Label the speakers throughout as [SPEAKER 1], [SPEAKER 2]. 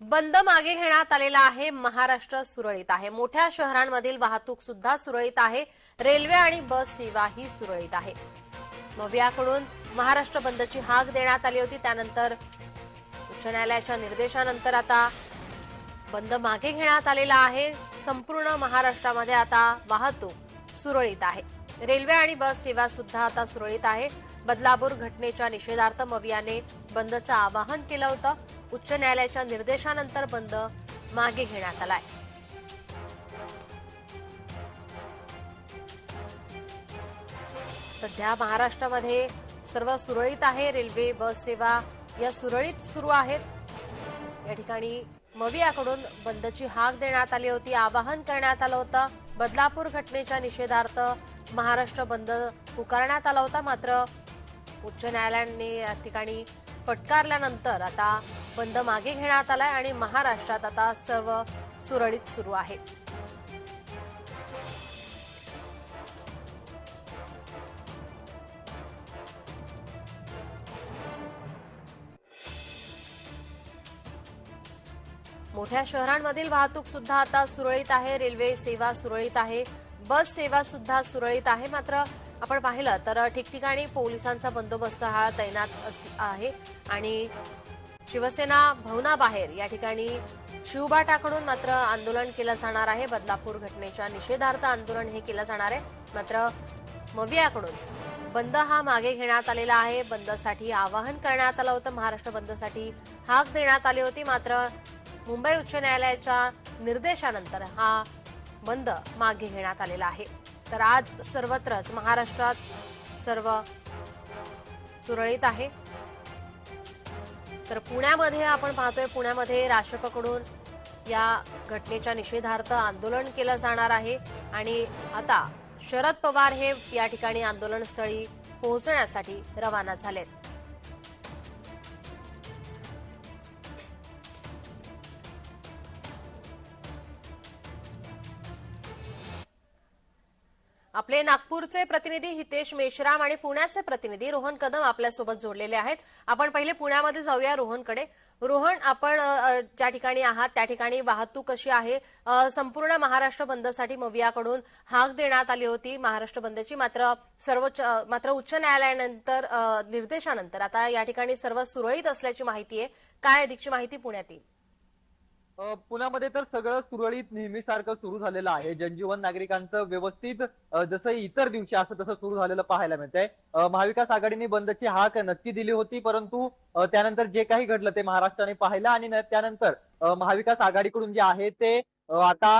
[SPEAKER 1] बंद मागे घेण्यात आलेला आहे महाराष्ट्र सुरळीत आहे. मोठ्या शहरांमधील वाहतूक सुद्धा सुरळीत आहे. रेल्वे आणि बस सेवा ही सुरळीत आहे. मवियाकडून महाराष्ट्र बंदची हाक देण्यात आली होती. त्यानंतर उच्च न्यायालयाच्या निर्देशानंतर आता बंद मागे घेण्यात आलेला आहे. संपूर्ण महाराष्ट्रामध्ये आता वाहतूक सुरळीत आहे. रेल्वे आणि बस सेवा सुद्धा आता सुरळीत आहे. बदलापूर घटनेच्या निषेधार्थ मवियाने बंदचं आवाहन केलं होतं. उच्च न्यायालयाच्या निर्देशानंतर बंद मागे घेण्यात आलाय. सध्या महाराष्ट्रामध्ये सर्व सुरळीत आहे रेल्वे बस सेवा. या सुरळीत सुरू आहेत. या ठिकाणी मवियाकडून बंदची हाक देण्यात आली होती आवाहन करण्यात आलं होतं. बदलापूर घटनेच्या निषेधार्थ महाराष्ट्र बंद पुकारण्यात आला होता मात्र उच्च न्यायालयाने या ठिकाणी फटकारल्यानंतर आता बंद मागे घेण्यात आलाय आणि महाराष्ट्रात आता सर्व सुरळीत सुरू आहे. मोठ्या शहरांमधील वाहतूक सुद्धा आता सुरळीत आहे रेल्वे सेवा सुरळीत आहे बस सेवा सुद्धा सुरळीत आहे मात्र आपण पाहिलं तर ठिकठिकाणी पोलिसांचा बंदोबस्त हा तैनात अस- आहे आणि शिवसेना भवनाबाहेर या ठिकाणी शिवबाटाकडून मात्र आंदोलन केलं जाणार आहे. बदलापूर घटनेच्या निषेधार्थ आंदोलन हे केलं जाणार आहे. मात्र मवियाकडून बंद हा मागे घेण्यात आलेला आहे. बंदसाठी आवाहन करण्यात आलं होतं. महाराष्ट्र बंदसाठी हाक देण्यात आली होती. मात्र मुंबई उच्च न्यायालयाच्या निर्देशानंतर हा बंद मागे घेण्यात आलेला आहे. तर आज सर्वत्रच महाराष्ट्रात सर्व सुरळीत आहे. तर पुण्यामध्ये आपण पाहतोय पुण्यामध्ये राष्ट्रपकडून या घटनेच्या निषेधार्थ आंदोलन केलं जाणार आहे आणि आता शरद पवार हे या ठिकाणी आंदोलनस्थळी पोहोचण्यासाठी रवाना झालेत. आपले नागपूरचे प्रतिनिधी हितेश मेश्राम आणि पुण्याचे प्रतिनिधी रोहन कदम आपल्यासोबत जोडलेले आहेत. आपण पहिले पुण्यामध्ये जाऊया रोहनकडे. रोहन आपण ज्या ठिकाणी आहात त्या ठिकाणी वाहतूक कशी आहे? संपूर्ण महाराष्ट्र बंदसाठी मवियाकडून हाक देण्यात आली होती महाराष्ट्र बंदची. मात्र सर्वोच्च मात्र उच्च न्यायालयानंतर निर्देशानंतर आता या ठिकाणी सर्व सुरळीत असल्याची माहिती आहे. काय अधिकची माहिती पुण्यात येईल?
[SPEAKER 2] पुण्यामध्ये तर सगळं सुरळीत नेहमीसारखं सुरू झालेलं आहे. जनजीवन नागरिकांचं व्यवस्थित जसं इतर दिवशी असं तसं सुरू झालेलं पाहायला मिळतंय. महाविकास आघाडीने बंदची हाक नक्की दिली होती परंतु त्यानंतर जे काही घडलं ते महाराष्ट्राने पाहिलं आणि त्यानंतर महाविकास आघाडीकडून जे आहे ते आता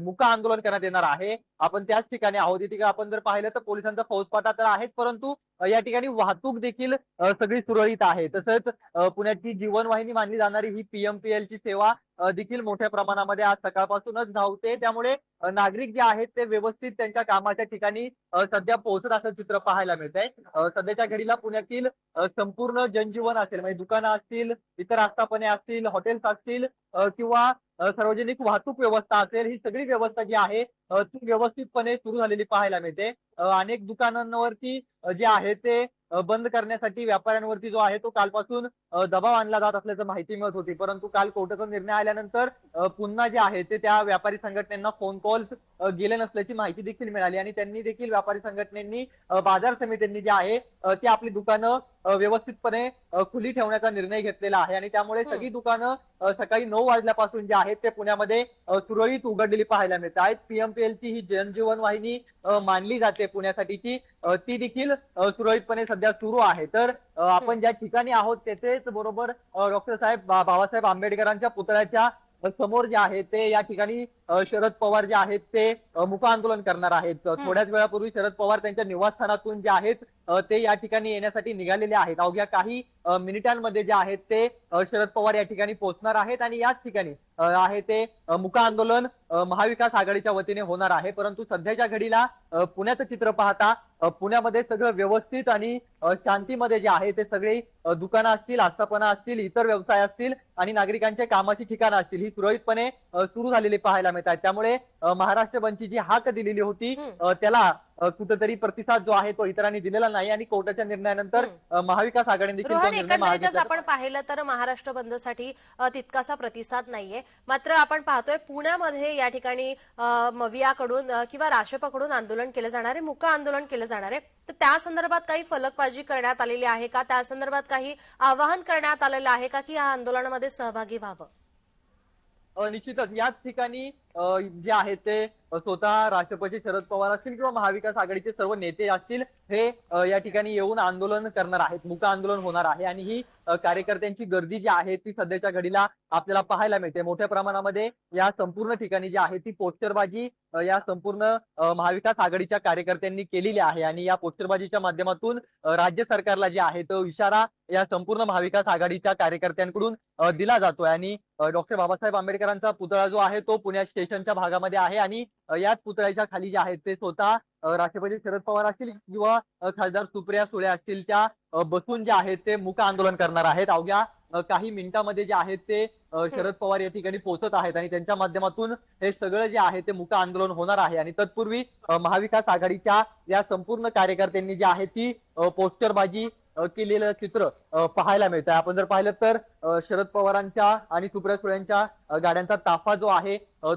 [SPEAKER 2] मुका आंदोलन करण्यात येणार आहे. आपण त्याच ठिकाणी आहोत. ठिकाणी आपण जर पाहिलं तर पोलिसांचा फौजफाटा तर आहेच परंतु या ठिकाणी वाहतूक देखील सगळी सुरळीत आहे. तसंच पुण्याची जीवनवाहिनी मानली जाणारी ही पीएमपीएल ची सेवा देखील मोठ्या प्रमाणामध्ये आज सकाळपासूनच धावते. त्यामुळे नागरिक जे आहेत ते व्यवस्थित त्यांच्या कामाच्या ठिकाणी सध्या पोहोचत असं चित्र पाहायला मिळत आहे सध्याच्या घडीला पुण्यातील संपूर्ण जनजीवन असेल म्हणजे दुकानं असतील इतर आस्थापने असतील हॉटेल्स असतील किंवा सार्वजनिक वाहतूक व्यवस्था असेल ही सगळी व्यवस्था जी आहे ती व्यवस्थितपणे सुरू झालेली पाहायला मिळते. अनेक दुकानांवरती जे आहे ते बंद करण्यासाठी व्यापाऱ्यांवरती जो आहे तो कालपासून दबाव आणला जात असल्याचं माहिती मिळत होती. परंतु काल कोर्टाचा निर्णय आल्यानंतर पुन्हा जे आहे ते त्या व्यापारी संघटनेना फोन कॉल्स गेले नसल्याची माहिती देखील मिळाली आणि त्यांनी देखील व्यापारी संघटनेनी बाजार समित्यांनी जे आहे ती आपली दुकानं व्यवस्थितपणे खुली ठेवण्याचा निर्णय घेतलेला आहे. आणि त्यामुळे सगळी दुकानं सकाळी नऊ वाजल्यापासून जे आहेत ते पुण्यामध्ये सुरळीत उघडलेली पाहायला मिळत आहेत. पीएमपीएल ची ही जनजीवन वाहिनी मानली जाते पुण्यासाठीची. ती देखील सुरळीतपणे सध्या सुरू आहे. तर आपण ज्या ठिकाणी आहोत तेथेच बरोबर डॉक्टर साहेब बाबासाहेब आंबेडकरांच्या पुतळ्याच्या समोर जे आहे ते या ठिकाणी शरद पवार जे आहेत ते मुक आंदोलन करणार आहेत. थोड्याच वेळापूर्वी शरद पवार त्यांच्या निवासस्थानातून जे आहेत ते या ठिकाणी येण्यासाठी निघालेले आहेत. अवघ्या काही मिनिटांमध्ये जे आहेत ते शरद पवार या ठिकाणी पोहोचणार आहेत आणि याच ठिकाणी आहे ते मुका आंदोलन महाविकास आघाडीच्या वतीने होणार आहे. परंतु सध्याच्या घडीला पुण्याचं चित्र पाहता पुण्यामध्ये सगळं व्यवस्थित आणि शांतीमध्ये जे आहे ते सगळे दुकानं असतील आस्थापना असतील इतर व्यवसाय असतील आणि नागरिकांच्या कामाची ठिकाणं असतील ही सुरळीतपणे सुरू झालेली पाहायला मिळतात. त्यामुळे अ, महाराष्ट्र बंदची जी हाक दिलेली होती त्याला कुठेतरी प्रतिसाद जो आहे तो इतरांनी दिलेला नाही आणि कोर्टाच्या निर्णयानंतर महाविकास आघाडीने देखील
[SPEAKER 1] एकंदरीतच. आपण पाहिलं तर महाराष्ट्र बंदसाठी तितकासा प्रतिसाद नाहीये. मात्र आपण पाहतोय पुण्यामध्ये या ठिकाणी मवियाकडून किंवा राशेपाकडून आंदोलन केलं जाणार आहे मुका आंदोलन केलं जाणार आहे. तर त्या संदर्भात काही फलकबाजी करण्यात आलेली आहे का? त्या संदर्भात काही आवाहन करण्यात आलेलं आहे का की या आंदोलनामध्ये सहभागी व्हावं?
[SPEAKER 2] निश्चितच. याच ठिकाणी जे आहेत ते स्वतः राष्ट्रपती शरद पवार असतील किंवा महाविकास आघाडीचे सर्व नेते असतील हे या ठिकाणी येऊन आंदोलन करणार आहेत मुका आंदोलन होणार आहे. आणि ही कार्यकर्त्यांची गर्दी जी आहे ती सध्याच्या घडीला आपल्याला पाहायला मिळते. मोठ्या प्रमाणामध्ये या संपूर्ण ठिकाणी जी आहे ती पोस्टरबाजी या संपूर्ण महाविकास आघाडीच्या कार्यकर्त्यांनी केलेली आहे. आणि या पोस्टरबाजीच्या माध्यमातून राज्य सरकारला जे आहे तो इशारा या संपूर्ण महाविकास आघाडीच्या कार्यकर्त्यांकडून दिला जातोय. आणि डॉक्टर बाबासाहेब आंबेडकरांचा पुतळा जो आहे तो पुण्यात स्टेशनच्या भागामध्ये आहे आणि याच पुतळ्याच्या खाली जे आहेत ते स्वतः राष्ट्रपती शरद पवार असतील किंवा खासदार सुप्रिया सुळे असतील त्या बसून जे आहेत ते मुक आंदोलन करणार आहेत. अवघ्या काही मिनिटांमध्ये जे आहेत ते अ, शरद पवार या ठिकाणी पोहोचत आहेत आणि त्यांच्या माध्यमातून हे सगळं जे आहे ते मुक आंदोलन होणार आहे आणि तत्पूर्वी महाविकास आघाडीच्या या संपूर्ण कार्यकर्त्यांनी जी आहे ती पोस्टरबाजी केलेलं चित्र पाहायला मिळत आपण जर पाहिलं तर शरद पवारांच्या आणि सुप्रिया सुळेंच्या गाड्यांचा ताफा जो आहे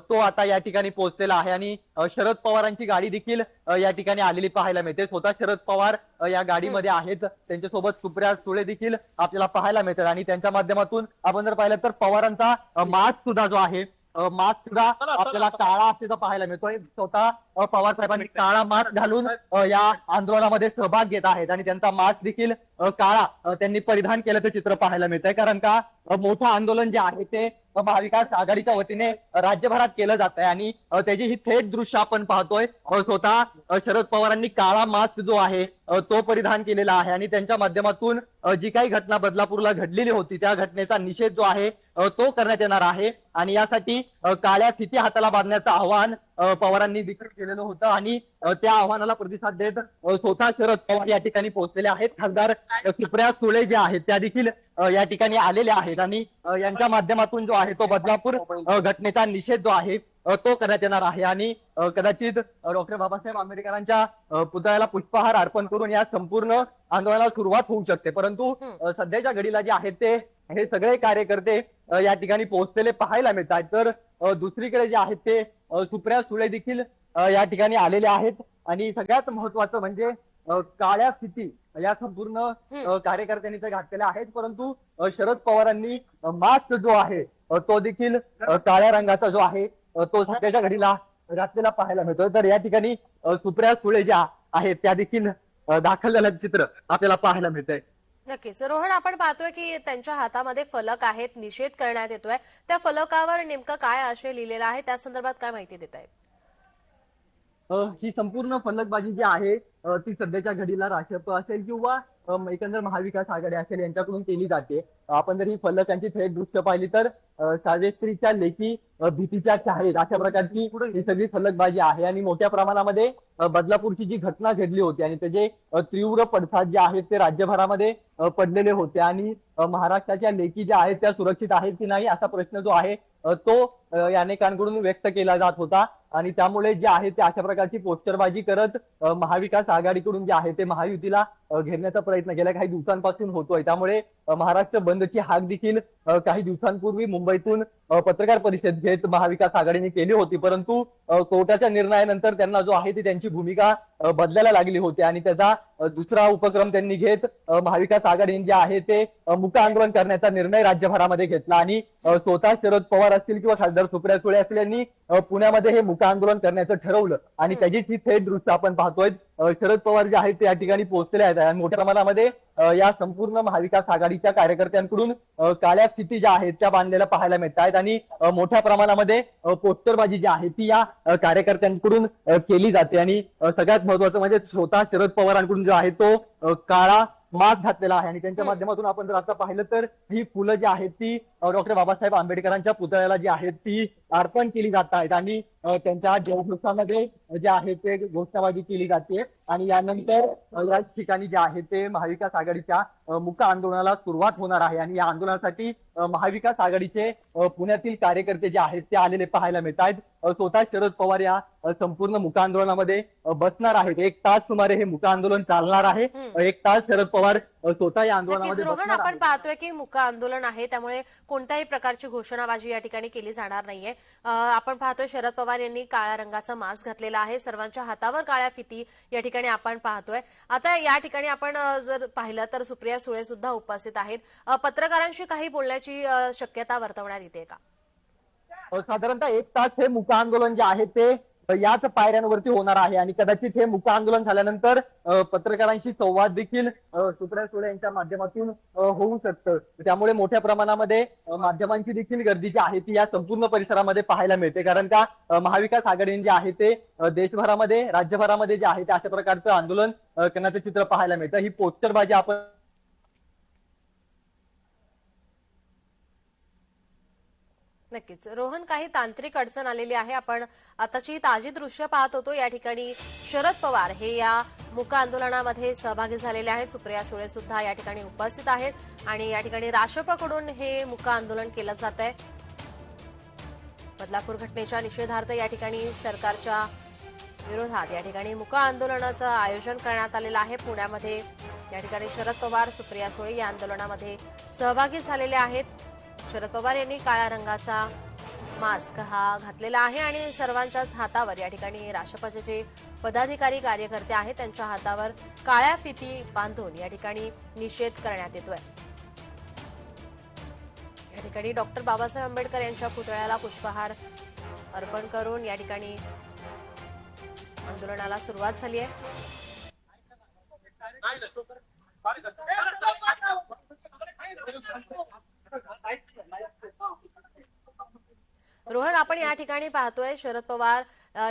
[SPEAKER 2] तो आता या ठिकाणी पोहोचलेला आहे. आणि शरद पवारांची गाडी देखील या ठिकाणी आलेली पाहायला मिळते. स्वतः शरद पवार या गाडीमध्ये आहेत. त्यांच्यासोबत सुप्रिया सुळे देखील आपल्याला पाहायला मिळतात. आणि त्यांच्या माध्यमातून आपण जर पाहिलं तर पवारांचा मास्क सुद्धा जो आहे मास्क सुद्धा आपल्याला काळा असलेला पाहायला मिळतोय. स्वतः पवार साहेबांनी काळा मास्क घालून या आंदोलनामध्ये सहभाग घेत आहेत. आणि त्यांचा मास्क देखील काळा त्यांनी परिधान केल्याचं चित्र पाहायला मिळतंय. कारण का मोठं आंदोलन जे आहे ते महाविकास आघाडीच्या वतीने राज्यभरात केलं जात आहे आणि त्याची ही थेट दृश्य आपण पाहतोय. स्वतः शरद पवारांनी काळा मास्क जो आहे तो परिधान केलेला आहे. आणि त्यांच्या माध्यमातून जी काही घटना बदलापूरला घडलेली होती त्या घटनेचा निषेध जो आहे तो करण्यात येणार आहे. आणि यासाठी काळ्या स्थिती हाताला बांधण्याचं आवाहन पवारांनी देखील केलेलं होतं आणि त्या आव्हानाला प्रतिसाद देत स्वतः शरद पवार या ठिकाणी पोहोचलेले आहेत. खासदार सुप्रिया सुळे जे आहेत त्या देखील या ठिकाणी आलेल्या आहेत आणि यांच्या माध्यमातून जो आहे तो बदलापूर घटनेचा निषेध जो आहे तो करण्यात येणार आहे आणि कदाचित डॉक्टर बाबासाहेब आंबेडकरांच्या पुतळ्याला पुष्पहार अर्पण करून या संपूर्ण आंदोलनाला सुरुवात होऊ शकते. परंतु सध्याच्या घडीला जे आहेत ते हे सगळे कार्यकर्ते या ठिकाणी पोहोचलेले पाहायला मिळतात. तर दुसरीकडे जे आहेत ते सुप्रिया सुळे देखील या ठिकाणी आलेले आहेत. आणि सगळ्यात महत्वाचं म्हणजे काळ्या स्थिती या संपूर्ण कार्यकर्त्यांनी ते घातलेल्या आहेत. परंतु शरद पवारांनी मास्क जो आहे तो देखील काळ्या रंगाचा जो आहे तो सध्याच्या घडीला घातलेला पाहायला मिळतोय. तर या ठिकाणी सुप्रिया सुळे ज्या आहेत त्या देखील दाखल झाल्याचं चित्र आपल्याला पाहायला मिळतंय.
[SPEAKER 1] नक्कीच. रोहन आपण पाहतोय की त्यांच्या हातामध्ये फलक आहेत निषेध करण्यात येतोय. त्या फलकावर नेमकं काय आशय लिहिलेला आहे? त्या संदर्भात काय माहिती देत आहेत?
[SPEAKER 2] ही संपूर्ण फलकबाजी जी आहे ती सध्याच्या घडीला राष्ट्रप असेल किंवा एकंदर महाविकास आघाडी असेल यांच्याकडून केली जाते. आपण जर ही फलकांची थेट दृश्य पाहिली तर सावित्रीच्या लेखी भीतीच्या चाहेत अशा प्रकारची ही सगळी फलकबाजी आहे. आणि मोठ्या प्रमाणामध्ये बदलापूरची जी घटना घडली होती आणि त्याचे तीव्र पडसाद जे आहेत ते राज्यभरामध्ये पडलेले होते. आणि महाराष्ट्राच्या लेखी ज्या आहेत त्या सुरक्षित आहेत की नाही असा प्रश्न जो आहे तो अ, अनेकांकडून व्यक्त केला जात होता. आणि त्यामुळे जे आहे ते अशा प्रकारची पोस्टरबाजी करत महाविकास आघाडीकडून जे आहे ते महायुतीला अ, घेरण्याचा प्रयत्न गेल्या काही दिवसांपासून होतोय. त्यामुळे महाराष्ट्र बंदची हाक देखील काही दिवसांपूर्वी मुंबईतून पत्रकार परिषद घेत महाविकास आघाडीने केली होती. परंतु कोर्टाच्या निर्णयानंतर त्यांना जो आहे ती त्यांची भूमिका बदलायला लागली होती. आणि त्याचा दुसरा उपक्रम त्यांनी घेत महाविकास आघाडीने जे आहे ते मुक आंदोलन करण्याचा निर्णय राज्यभरामध्ये घेतला. आणि स्वतः शरद पवार असतील किंवा खासदार सुप्रिया सुळे असतील यांनी पुण्यामध्ये हे मुक आंदोलन करण्याचं ठरवलं. आणि त्याचीच ही थेट दृश्य आपण पाहतोय. शरद पवार जे आहेत ते या ठिकाणी पोहोचलेले आहेत. आणि मोठ्या प्रमाणामध्ये या संपूर्ण महाविकास आघाडीच्या कार्यकर्त्यांकडून काळ्या स्थिती ज्या आहेत त्या बांधलेल्या पाहायला मिळत आहेत. आणि मोठ्या प्रमाणामध्ये पोस्टरबाजी जी आहे ती या कार्यकर्त्यांकडून केली जाते. आणि सगळ्यात महत्वाचं म्हणजे स्वतः शरद पवारांकडून जो आहे तो काळा मास्क घातलेला आहे. आणि त्यांच्या माध्यमातून आपण जर आता पाहिलं तर ही फुलं जी आहेत ती डॉक्टर बाबासाहेब आंबेडकरांच्या पुतळ्याला जी आहेत ती अर्पण केली जात आहेत. आणि त्यांच्या जयघोषामध्ये जे आहे ते घोषणाबाजी केली जाते. आणि यानंतर या ठिकाणी जे आहे ते महाविकास आघाडीच्या मुक आंदोलनाला सुरुवात होणार आहे. आणि या आंदोलनासाठी महाविकास आघाडीचे पुण्यातील कार्यकर्ते जे आहेत ते आलेले पाहायला मिळत आहेत स्वतः शरद पवार या संपूर्ण मुक आंदोलनामध्ये बसणार आहेत. एक तास सुमारे हे मुक आंदोलन चालणार आहे. एक तास शरद पवार स्वतः या
[SPEAKER 1] नक्कीच
[SPEAKER 2] आंदोलनामध्ये
[SPEAKER 1] रोहन आपण. पाहतोय की मुका आंदोलन आहे त्यामुळे कोणत्याही प्रकारची घोषणाबाजी या ठिकाणी केली जाणार नाहीये. अं, आपण पाहतोय शरद पवार यांनी काळ्या रंगाचा मास्क घातलेला आहे सर्वांच्या हातावर काळ्या फिती या ठिकाणी आपण पाहतोय. आता या ठिकाणी आपण अं, जर पाहिलं तर सुप्रिया सुळे सुद्धा उपस्थित आहेत. अं, पत्रकारांशी काही बोलण्याची अं, शक्यता वर्तवण्यात येते का?
[SPEAKER 2] साधारणतः एक तास हे मुक आंदोलन जे आहे ते याच पायऱ्यांवरती होणार आहे. आणि कदाचित हे मुक आंदोलन झाल्यानंतर पत्रकारांशी संवाद देखील सुप्रिया सुळे यांच्या माध्यमातून होऊ शकतं. त्यामुळे मोठ्या प्रमाणामध्ये माध्यमांची देखील गर्दी जी आहे ती या संपूर्ण परिसरामध्ये पाहायला मिळते. कारण का महाविकास आघाडीने जे आहे ते देशभरामध्ये राज्यभरामध्ये जे आहे ते अशा प्रकारचं आंदोलन करण्याचं चित्र पाहायला मिळतं. ही पोस्टरबाजी आपण
[SPEAKER 1] नक्कीच. रोहन काही तांत्रिक अडचण आलेली आहे. आपण आताची ताजी दृश्य पाहत होतो. या ठिकाणी शरद पवार हे या मुक आंदोलनामध्ये सहभागी झालेले आहेत. सुप्रिया सुळे सुद्धा या ठिकाणी उपस्थित आहेत आणि या ठिकाणी राष्ट्रपकडून हे मुक आंदोलन केलं जात आहे. बदलापूर घटनेच्या निषेधार्थ या ठिकाणी सरकारच्या विरोधात या ठिकाणी मुक आंदोलनाचं आयोजन करण्यात आलेलं आहे. पुण्यामध्ये या ठिकाणी शरद पवार सुप्रिया सुळे या आंदोलनामध्ये सहभागी झालेले आहेत. शरद पवार यांनी काळ्या रंगाचा मास्क हा घातलेला आहे आणि सर्वांच्याच हातावर या ठिकाणी राष्ट्रपतीचे जे पदाधिकारी कार्यकर्ते आहेत त्यांच्या हातावर काळ्या फिती बांधून या ठिकाणी निषेध करण्यात येतोय. या ठिकाणी डॉक्टर बाबासाहेब आंबेडकर यांच्या पुतळ्याला पुष्पहार अर्पण करून या ठिकाणी आंदोलनाला सुरुवात झाली आहे. रोहन आपण या ठिकाणी पाहतोय शरद पवार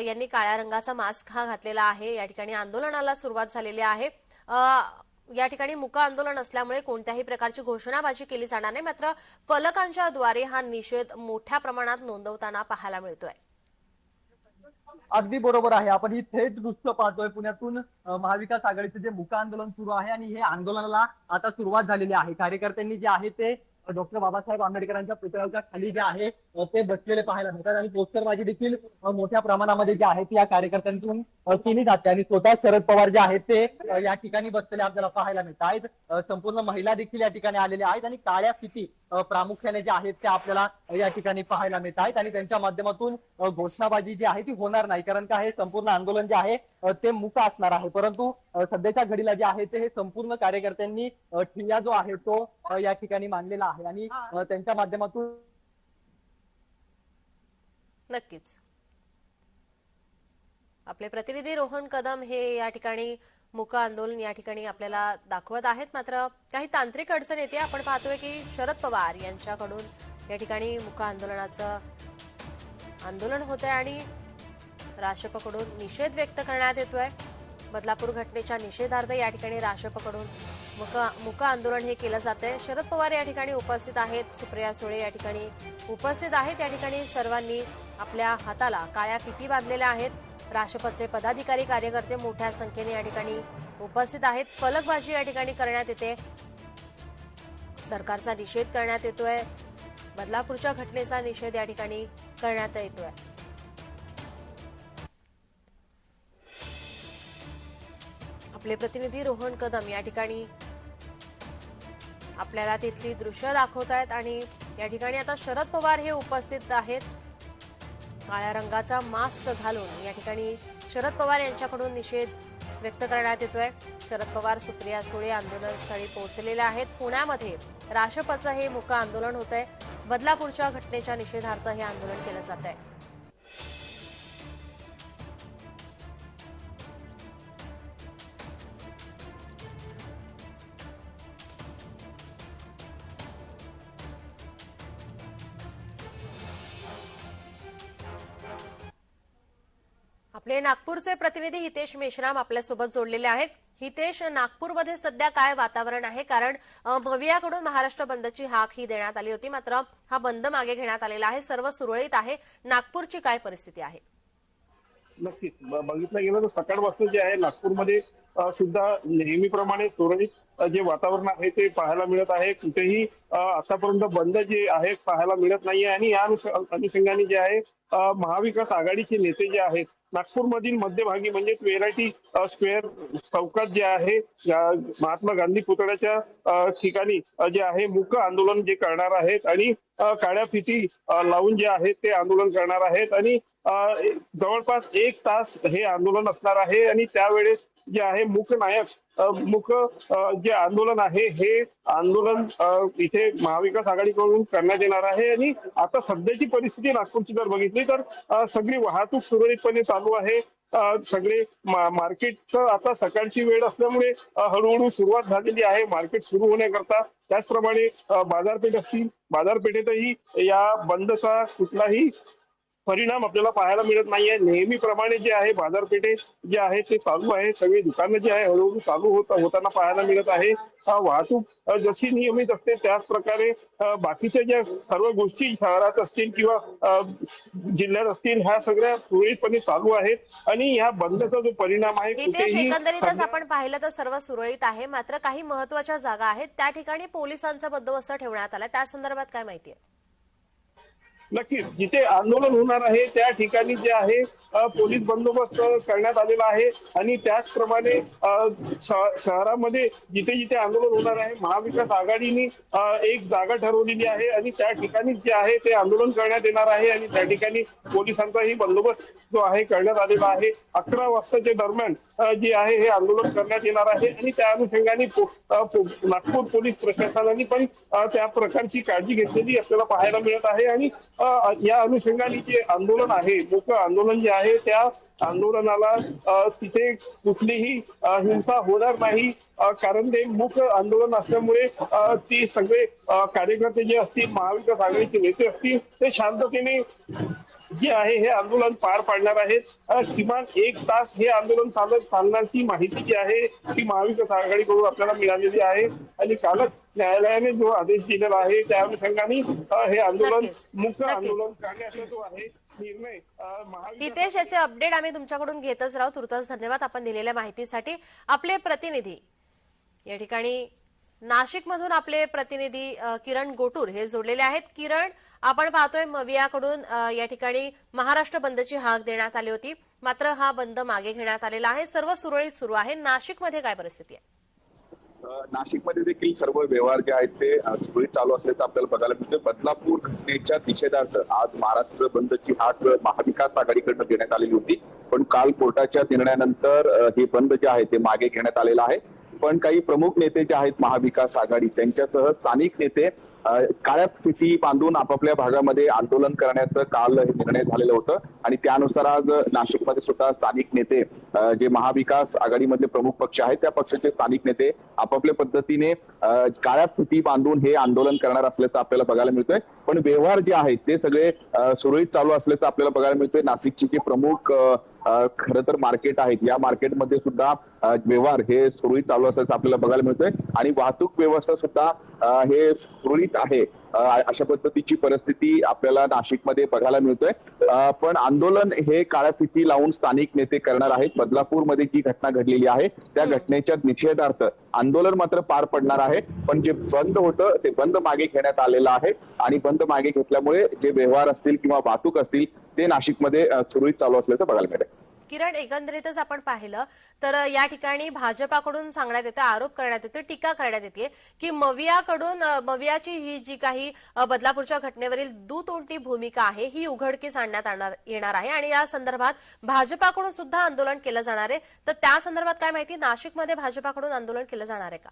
[SPEAKER 1] यांनी काळ्या रंगाचा मास्क हा घातलेला आहे. या ठिकाणी आंदोलनाला सुरुवात झालेली आहे. या ठिकाणी मुक आंदोलन असल्यामुळे कोणत्याही प्रकारची घोषणाबाजी केली जाणार नाही. मात्र फलकांच्या द्वारे हा निषेध मोठ्या प्रमाणात नोंदवताना पाहायला मिळतोय.
[SPEAKER 2] अगदी बरोबर आहे. आपण ही थेट दृश्य पाहतोय पुण्यातून महाविकास आघाडीचं जे मुका आंदोलन सुरू आहे आणि हे आंदोलनाला आता सुरुवात झालेली आहे. कार्यकर्त्यांनी जे आहे ते डॉक्टर बाबासाहेब आंबेडकरांच्या पुतळ्याच्या खाली जे आहे ते बसलेले पाहायला मिळतात. आणि पोस्टरबाजी देखील मोठ्या प्रमाणामध्ये जे आहे ती या कार्यकर्त्यांतून केली जाते. आणि स्वतः शरद पवार जे आहेत ते या ठिकाणी बसलेले आपल्याला पाहायला मिळत आहेत. संपूर्ण महिला देखील या ठिकाणी आलेल्या आहेत. आणि काळ्या फिती प्रामुख्याने ज्या आहेत त्या आपल्याला या ठिकाणी पाहायला मिळत आहेत. आणि त्यांच्या माध्यमातून घोषणाबाजी जी आहे ती होणार नाही. कारण का हे संपूर्ण आंदोलन जे आहे ते मुक असणार आहे. परंतु सध्याच्या घडीला जे आहे ते हे संपूर्ण कार्यकर्त्यांनी ठिय्या जो आहे तो या ठिकाणी मांडलेला आहे आणि त्यांच्या माध्यमातून
[SPEAKER 1] नक्कीच. आपले प्रतिनिधी रोहन कदम हे या ठिकाणी मुक आंदोलन या ठिकाणी आपल्याला दाखवत आहेत. मात्र काही तांत्रिक अडचण येते. आपण पाहतोय की शरद पवार यांच्याकडून या ठिकाणी मुक आंदोलनाचं आंदोलन होत आहे आणि राष्ट्रपकडून निषेध व्यक्त करण्यात येतोय. बदलापूर घटनेच्या निषेधार्थ या ठिकाणी राष्ट्रपकडून मुक मुका आंदोलन हे केलं जात आहे शरद पवार या ठिकाणी उपस्थित आहेत. सुप्रिया सुळे या ठिकाणी उपस्थित आहेत. या ठिकाणी सर्वांनी आपल्या हाताला काळ्या फिती बांधलेल्या आहेत. राष्ट्रपतचे पदाधिकारी कार्यकर्ते मोठ्या संख्येने या ठिकाणी उपस्थित आहेत. फलकबाजी या ठिकाणी करण्यात येते. सरकारचा निषेध करण्यात येतोय. बदलापूरच्या घटनेचा निषेध या ठिकाणी करण्यात येतोय. आपले प्रतिनिधी रोहन कदम या ठिकाणी आपल्याला तिथली दृश्य दाखवत आहेत आणि या ठिकाणी आता शरद पवार हे उपस्थित आहेत. काळ्या रंगाचा मास्क घालून या ठिकाणी शरद पवार यांच्याकडून निषेध व्यक्त करण्यात येतोय. शरद पवार सुप्रिया सुळे आंदोलनस्थळी पोहोचलेले आहेत. पुण्यामध्ये राशपचं हे मुक आंदोलन होत आहे बदलापूरच्या घटनेच्या निषेधार्थ हे आंदोलन केलं जात आहे आपले नागपूरचे प्रतिनिधी हितेश मेश्राम आपल्यासोबत जोडलेले आहेत. हितेश नागपूरमध्ये सध्या काय वातावरण आहे? कारण भव्याकडून भवियाकडून महाराष्ट्र बंदची हाक ही देण्यात आली होती. मात्र हा बंद मागे घेण्यात आलेला आहे. सर्व सुरळीत आहे. नागपूरची काय परिस्थिती आहे?
[SPEAKER 3] नक्कीच. बघितलं गेलं तर सकाळपासून जे आहे नागपूरमध्ये सुद्धा नेहमीप्रमाणे सुरळीत जे वातावरण आहे ते पाहायला मिळत आहे. कुठेही आतापर्यंत बंद जे आहे पाहायला मिळत नाहीये. आणि या अनुषंगाने जे आहे महाविकास आघाडीचे नेते जे आहेत नागपूरमधील मध्यभागी म्हणजेच व्हेरायटी स्क्वेअर चौकात जे आहे महात्मा गांधी पुतळ्याच्या ठिकाणी जे आहे मुक आंदोलन जे करणार आहेत आणि काळ्या फिती लावून जे आहेत ते आंदोलन करणार आहेत आणि जवळपास एक तास हे आंदोलन असणार आहे आणि त्यावेळेस जे आहे मुख नायक मुख जे आंदोलन आहे हे आंदोलन इथे महाविकास आघाडीकडून करण्यात येणार आहे. आणि आता सध्याची परिस्थिती नागपूरची जर बघितली तर सगळी वाहतूक सुरळीतपणे चालू आहे. सगळे मार्केट आता सकाळची वेळ असल्यामुळे हळूहळू सुरुवात झालेली आहे. मार्केट सुरू होण्याकरता त्याचप्रमाणे बाजारपेठ असतील बाजारपेठेतही या बंदचा कुठलाही परिणाम आपल्याला पाहायला मिळत नाहीये. नेहमीप्रमाणे जे आहे बाजारपेठे जे आहे ते चालू आहे. सगळी दुकानं जे आहे हळूहळू चालू होत होताना पाहायला मिळत आहे. वाहतूक जशी नियमित असते त्याच प्रकारे बाकीच्या ज्या सर्व गोष्टी शहरात असतील किंवा जिल्ह्यात असतील ह्या सगळ्या सुरळीतपणे चालू आहेत. आणि ह्या बंदचा जो परिणाम आहे
[SPEAKER 1] एकंदरीतच आपण पाहिलं तर सर्व सुरळीत आहे. मात्र काही महत्त्वाच्या जागा आहेत त्या ठिकाणी पोलिसांचा बंदोबस्त ठेवण्यात आला. त्या संदर्भात काय माहिती आहे?
[SPEAKER 3] नक्कीच जिथे आंदोलन होणार आहे त्या ठिकाणी जे आहे पोलीस बंदोबस्त करण्यात आलेला आहे. आणि त्याचप्रमाणे शहरामध्ये जिथे जिथे आंदोलन होणार आहे महाविकास आघाडीने एक जागा ठरवलेली आहे. आणि त्या ठिकाणी जे आहे ते आंदोलन करण्यात येणार आहे. आणि त्या ठिकाणी पोलिसांचाही बंदोबस्त जो आहे करण्यात आलेला आहे. अकरा वाजताच्या दरम्यान जे आहे हे आंदोलन करण्यात येणार आहे. आणि त्या अनुषंगाने नागपूर पोलीस प्रशासनाने पण त्या प्रकारची काळजी घेतलेली आपल्याला पाहायला मिळत आहे. आणि या अनुषंगाने जे आंदोलन आहे मोठं आंदोलन जे आहे त्या आंदोलनाला तिथे कुठलीही हिंसा होणार नाही. कारण ते मुख्य आंदोलन असल्यामुळे ती सगळे कार्यकर्ते जे असतील महाविकास आघाडीचे नेते असतील ते शांततेने जे आहे हे आंदोलन पार पाडणार आहेत किमान एक तास हे आंदोलन चालत चालण्याची माहिती जी आहे ती महाविकास आघाडीकडून आपल्याला मिळालेली आहे आणि कालच न्यायालयाने जो आदेश दिलेला आहे त्या अनुषंगाने हे आंदोलन. मुख्य. आंदोलन करण्याचा जो आहे निर्णय
[SPEAKER 1] हितेश याचे अपडेट आम्ही तुमच्याकडून घेतच राहू तुर्तास धन्यवाद आपण दिलेल्या माहितीसाठी आपले प्रतिनिधी या ठिकाणी नाशिकमधून आपले प्रतिनिधी किरण गोटूर हे जोडलेले आहेत. किरण आपण पाहतोय मवियाकडून या ठिकाणी महाराष्ट्र बंदची हाक देण्यात आली होती. मात्र हा बंद मागे घेण्यात आलेला आहे. सर्व सुरळीत सुरू आहे. नाशिकमध्ये काय परिस्थिती आहे?
[SPEAKER 4] नाशिकमध्ये देखील सर्व व्यवहार जे आहेत ते सुरळीत चालू असल्याचं आपल्याला बघायला मिळतं. म्हणजे बदलापूर घटनेच्या निषेधार्थ आज महाराष्ट्र बंदची हाक महाविकास आघाडीकडनं देण्यात आलेली होती. पण काल कोर्टाच्या निर्णयानंतर हे बंद जे आहे ते मागे घेण्यात आलेलं आहे. पण काही प्रमुख नेते जे आहेत महाविकास आघाडी त्यांच्यासह स्थानिक नेते काळ्या स्थिती बांधून आपापल्या भागामध्ये आंदोलन करण्याचं काल हे निर्णय झालेलं होतं. आणि त्यानुसार आज नाशिकमध्ये सुद्धा स्थानिक नेते जे महाविकास आघाडीमधले प्रमुख पक्ष आहेत त्या पक्षाचे स्थानिक नेते आपापल्या पद्धतीने काळ्या स्थिती बांधून हे आंदोलन करणार असल्याचं आपल्याला बघायला मिळतोय. पण व्यवहार जे आहेत ते सगळे सुरळीत चालू असल्याचं आपल्याला बघायला मिळतोय. नाशिकची जे प्रमुख खर खरं तर मार्केट आहेत या मार्केटमध्ये सुद्धा व्यवहार हे सुरळीत चालू असल्याचं आपल्याला बघायला मिळतोय. आणि वाहतूक व्यवस्था सुद्धा हे सुरळीत आहे अशा पद्धतीची परिस्थिती आपल्याला नाशिकमध्ये बघायला मिळतोय. पण आंदोलन हे काळ्या फिती लावून स्थानिक नेते करणार आहेत. बदलापूरमध्ये जी घटना घडलेली आहे त्या घटनेच्या निषेधार्थ आंदोलन मात्र पार पडणार आहे. पण जे बंद होतं ते बंद मागे घेण्यात आलेलं आहे. आणि बंद मागे घेतल्यामुळे जे व्यवहार असतील किंवा वाहतूक असतील ते नाशिकमध्ये सुरळीत चालू असल्याचं बघायला मिळेल
[SPEAKER 1] किरण एकंदरीतच आपण पाहिलं तर या ठिकाणी भाजपाकडून सांगण्यात येतं आरोप करण्यात येतो टीका करण्यात येते की मवियाकडून मवियाची ही जी काही बदलापूरच्या घटनेवरील दुतोंडी भूमिका आहे ही उघडकीस आणण्यात येणार आहे. आणि या संदर्भात भाजपाकडून सुद्धा आंदोलन केलं जाणार आहे. तर त्या संदर्भात काय माहिती? नाशिकमध्ये भाजपाकडून आंदोलन केलं जाणार आहे का?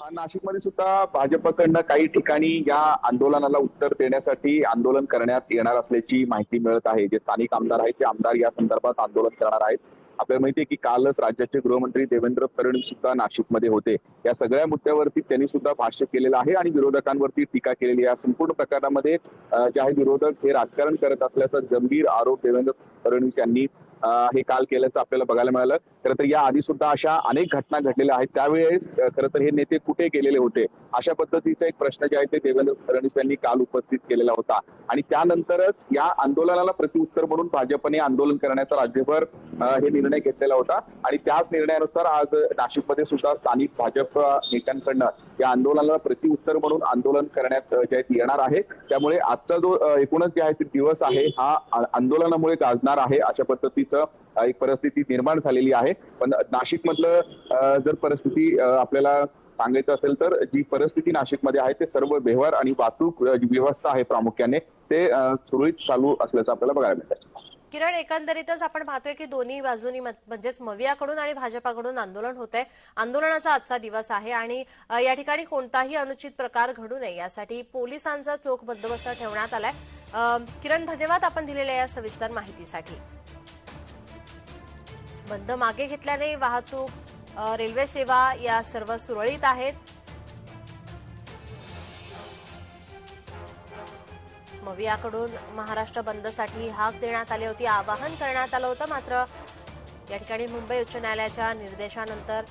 [SPEAKER 4] नाशिकमध्ये सुद्धा भाजपकडनं काही ठिकाणी या आंदोलनाला उत्तर देण्यासाठी आंदोलन करण्यात येणार असल्याची माहिती मिळत आहे. जे स्थानिक आमदार आहेत ते आमदार या संदर्भात आंदोलन करणार आहेत. आपल्याला माहिती आहे की कालच राज्याचे गृहमंत्री देवेंद्र फडणवीस सुद्धा नाशिकमध्ये होते. या सगळ्या मुद्द्यावरती त्यांनी सुद्धा भाष्य केलेलं आहे आणि विरोधकांवरती टीका केलेली आहे. या संपूर्ण प्रकारामध्ये जे आहे विरोधक हे राजकारण करत असल्याचा गंभीर आरोप देवेंद्र फडणवीस यांनी हे काल केल्याचं आपल्याला बघायला मिळालं. खरं तर या आधी सुद्धा अशा अनेक घटना घडलेल्या आहेत. त्यावेळेस खरं तर हे नेते कुठे गेलेले होते? अशा पद्धतीचा एक प्रश्न जे आहे ते देवेंद्र फडणवीस यांनी काल उपस्थित केलेला होता. आणि त्यानंतरच या आंदोलनाला प्रतिउत्तर म्हणून भाजपने आंदोलन करण्याचा राज्यभर हे निर्णय घेतलेला होता. आणि त्याच निर्णयानुसार आज नाशिकमध्ये सुद्धा स्थानिक भाजप नेत्यांकडनं या आंदोलनाला प्रतिउत्तर म्हणून आंदोलन करण्यात जे येणार आहे. त्यामुळे आजचा जो एकूणच जे आहे ते दिवस आहे हा आंदोलनामुळे गाजणार आहे अशा पद्धतीचं एक परिस्थिती निर्माण झालेली आहे. पण नाशिक मधलं जर परिस्थिती आपल्याला सांगायचं असेल तर जी परिस्थिती नाशिकमध्ये आहे ते सर्व व्यवहार आणि वाहतूक जी व्यवस्था आहे प्रामुख्याने ते सुरळीत चालू असल्याचं आपल्याला बघायला मिळतं
[SPEAKER 1] किरण एकंदरीतच आपण पाहतोय की दोन्ही बाजूनी मत- म्हणजेच मवियाकडून आणि भाजपाकडून आंदोलन होत आहे आंदोलनाचा आजचा दिवस आहे आणि या ठिकाणी कोणताही अनुचित प्रकार घडू नये यासाठी पोलिसांचा चोख बंदोबस्त ठेवण्यात आलाय. किरण धन्यवाद आपण दिलेल्या या सविस्तर माहितीसाठी. बंद मागे घेतल्याने वाहतूक रेल्वे सेवा या सर्व सुरळीत आहेत. याकडून महाराष्ट्र बंदसाठी हाक देण्यात आली होती आवाहन करण्यात आलं होतं. मात्र या ठिकाणी मुंबई उच्च न्यायालयाच्या निर्देशानंतर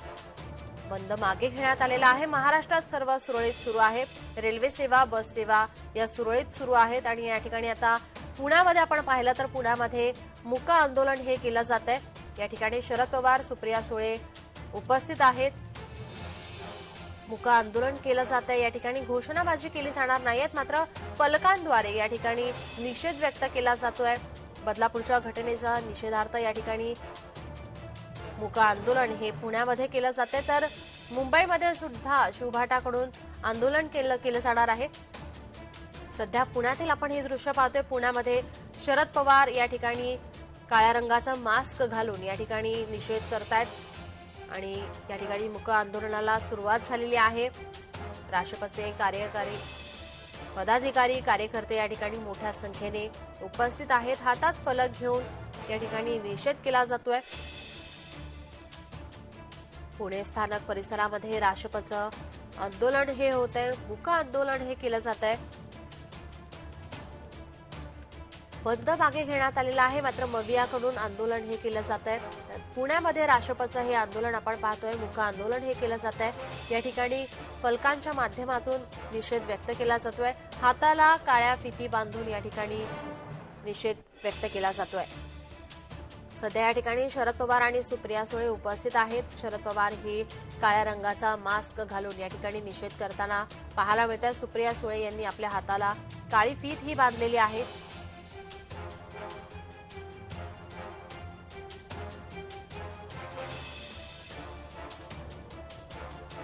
[SPEAKER 1] बंद मागे घेण्यात आलेला आहे. महाराष्ट्रात सर्व सुरळीत सुरू आहे. रेल्वे सेवा बस सेवा या सुरळीत सुरू आहेत आणि या ठिकाणी आता पुण्यामध्ये आपण पाहिलं तर पुण्यामध्ये मुका आंदोलन हे केलं जात आहे या ठिकाणी शरद पवार सुप्रिया सुळे उपस्थित आहेत. मुका आंदोलन केलं जात आहे. या ठिकाणी घोषणाबाजी केली जाणार नाहीयेत मात्र फलकांद्वारे या ठिकाणी निषेध व्यक्त केला जातोय. बदलापूरच्या घटनेचा निषेधार्थ या ठिकाणी मुका आंदोलन हे पुण्यामध्ये केलं जाते तर मुंबईमध्ये सुद्धा शिवभाटाकडून आंदोलन केलं केलं जाणार आहे. सध्या पुण्यातील आपण हे दृश्य पाहतोय. पुण्यामध्ये शरद पवार या ठिकाणी काळ्या रंगाचा मास्क घालून या ठिकाणी निषेध करतायत. आणि या ठिकाणी मुक आंदोलनाला सुरुवात झालेली आहे. राष्ट्रपतीचे कार्यकारी पदाधिकारी कार्यकर्ते या ठिकाणी मोठ्या संख्येने उपस्थित आहेत. हातात फलक घेऊन या ठिकाणी निषेध केला जातोय. पुणे स्थानक परिसरामध्ये राष्ट्रपतीचं आंदोलन हे होत आहे मुका आंदोलन हे केलं जात आहे बंद मागे घेण्यात आलेला आहे. मात्र मवियाकडून आंदोलन हे केलं जात आहे पुण्यामध्ये राष्ट्रपतीचं हे आंदोलन आपण पाहतोय. मुका आंदोलन हे केलं जात आहे या ठिकाणी फलकांच्या माध्यमातून निषेध व्यक्त केला जातोय. हाताला काळ्या फिती बांधून या ठिकाणी निषेध व्यक्त केला जातोय. सध्या या ठिकाणी शरद पवार आणि सुप्रिया सुळे उपस्थित आहेत. शरद पवार हे काळ्या रंगाचा मास्क घालून या ठिकाणी निषेध करताना पाहायला मिळत आहे सुप्रिया सुळे यांनी आपल्या हाताला काळी फीत ही बांधलेली आहे.